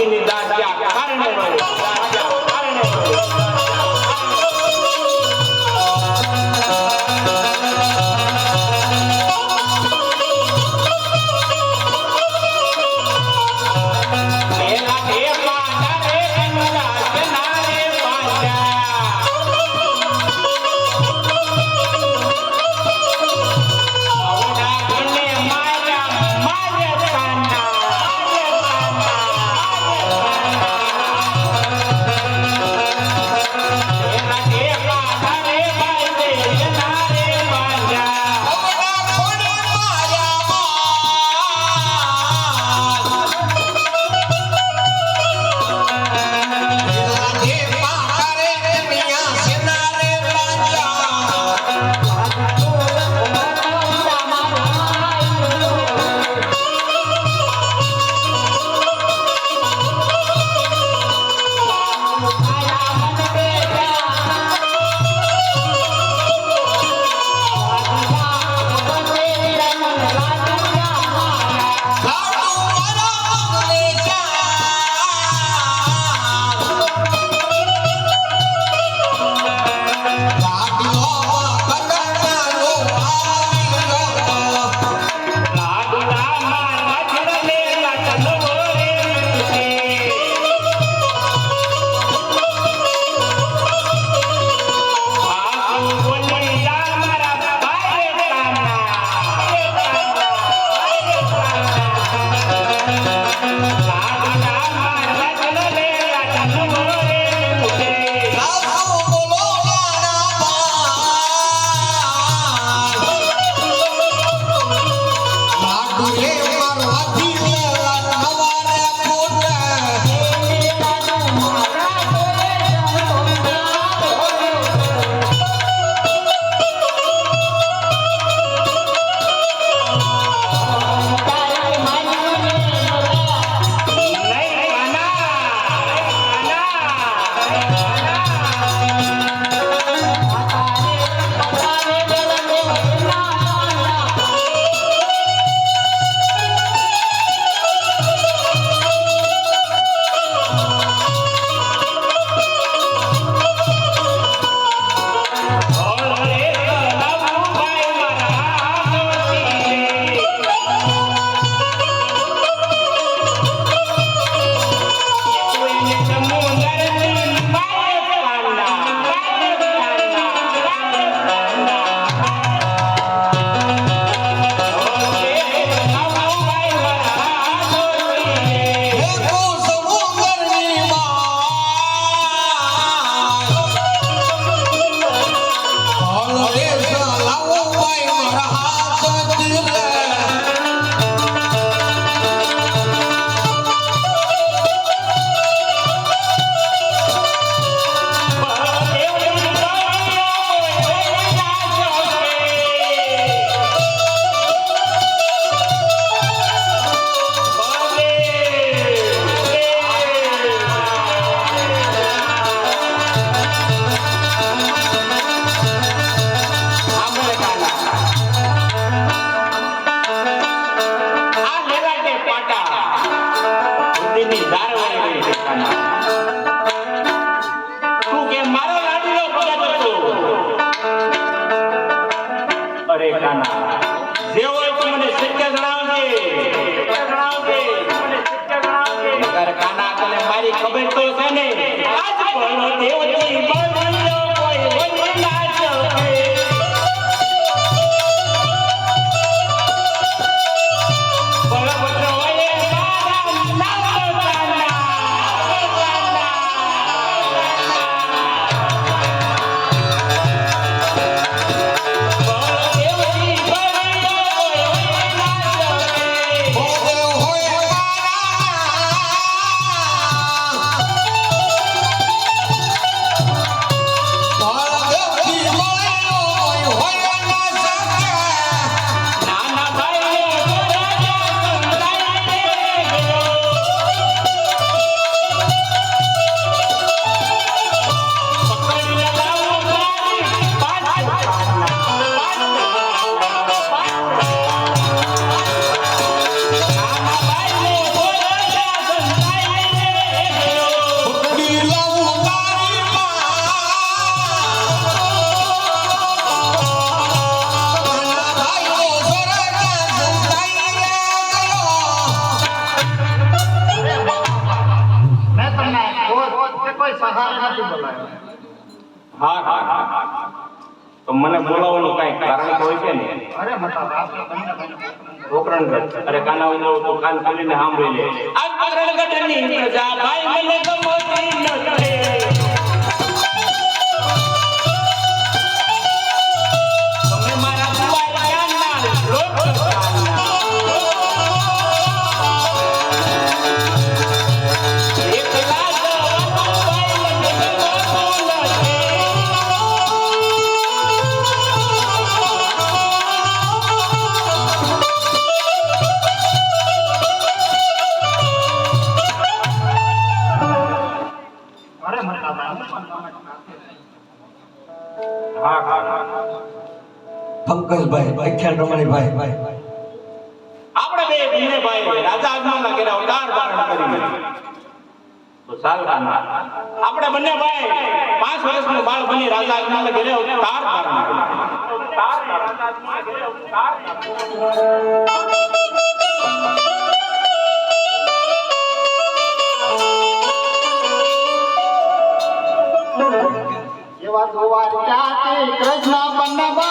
dignidade à ની ધારવાઈ ગઈ જેવો તું મને સત્ય જણાવજે. જણાવજે મારી ખબર તો છે ને. આજ પણ દેવતી હા હા હા હા. તો મને બોલાવવાનું કઈ કારણ તો હોય છે ને? અરે પોકરણગઢ અરે કાના ઉમરો તો કાન ખોલીને સાંભળી લે. આ પ્રજા ભાઈ મને ગમતી નથી મોટા બાપ હા હા હા પંકજભાઈ ભાઈ. રમણીભાઈ આપણે બે ભાઈ રાજા આજમાના કેરા અવતાર ધારણ કરી તો સાલ કાના આપણે બંને ભાઈ પાંચ વર્ષનું બાળ બની રાજા આજમાના ઘરે અવતાર ધારણ કરી અવતાર ધારણ આજમાના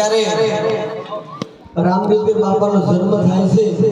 અત્યારે રામદેવપીર બાપાનો જન્મ થાય છે.